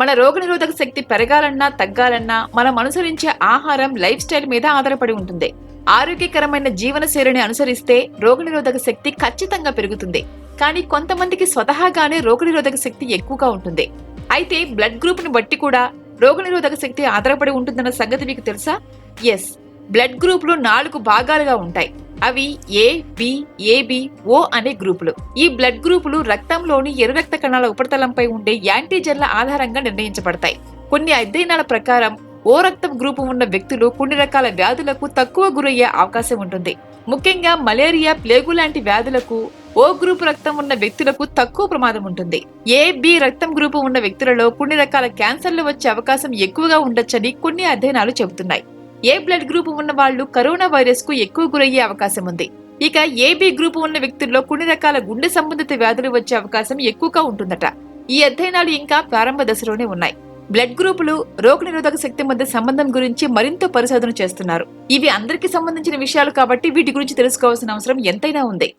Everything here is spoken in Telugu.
మన రోగనిరోధక శక్తి పెరగాలన్నా తగ్గాలన్నా మనం అనుసరించే ఆహారం లైఫ్ స్టైల్ మీద ఆధారపడి ఉంటుంది. ఆరోగ్యకరమైన జీవనశైలిని అనుసరిస్తే రోగనిరోధక శక్తి ఖచ్చితంగా పెరుగుతుంది. కానీ కొంతమందికి స్వతహాగానే రోగనిరోధక శక్తి ఎక్కువగా ఉంటుంది. అయితే బ్లడ్ గ్రూప్ని బట్టి కూడా రోగనిరోధక శక్తి ఆధారపడి ఉంటుందన్న సంగతి మీకు తెలుసా? ఎస్ బ్లడ్ గ్రూప్లు నాలుగు భాగాలుగా ఉంటాయి. అవి ఏ బి ఏబి ఓ అనే గ్రూపులు. ఈ బ్లడ్ గ్రూపులు రక్తంలోని ఎర్ర రక్త కణాల ఉపరితలంపై ఉండే యాంటీజెన్ల ఆధారంగా నిర్ణయించబడతాయి. కొన్ని అధ్యయనాల ప్రకారం ఓ రక్తం గ్రూపు ఉన్న వ్యక్తులు కొన్ని రకాల వ్యాధులకు తక్కువ గురయ్యే అవకాశం ఉంటుంది. ముఖ్యంగా మలేరియా ప్లేగు లాంటి వ్యాధులకు ఓ గ్రూపు రక్తం ఉన్న వ్యక్తులకు తక్కువ ప్రమాదం ఉంటుంది. ఏ బి రక్తం గ్రూపు ఉన్న వ్యక్తులలో కొన్ని రకాల క్యాన్సర్లు వచ్చే అవకాశం ఎక్కువగా ఉండొచ్చని కొన్ని అధ్యయనాలు చెబుతున్నాయి. ఏ బ్లడ్ గ్రూప్ ఉన్న వాళ్ళు కరోనా వైరస్కు ఎక్కువ గురయ్యే అవకాశం ఉంది. ఇక ఏబి గ్రూప్ ఉన్న వ్యక్తుల్లో కొన్ని రకాల గుండె సంబంధిత వ్యాధులు వచ్చే అవకాశం ఎక్కువగా ఉంటుందట. ఈ అధ్యయనాలు ఇంకా ప్రారంభ దశలోనే ఉన్నాయి. బ్లడ్ గ్రూపులు రోగనిరోధక శక్తి మధ్య సంబంధం గురించి మరింత పరిశోధన చేస్తున్నారు. ఇవి అందరికీ సంబంధించిన విషయాలు కాబట్టి వీటి గురించి తెలుసుకోవాల్సిన అవసరం ఎంతైనా ఉంది.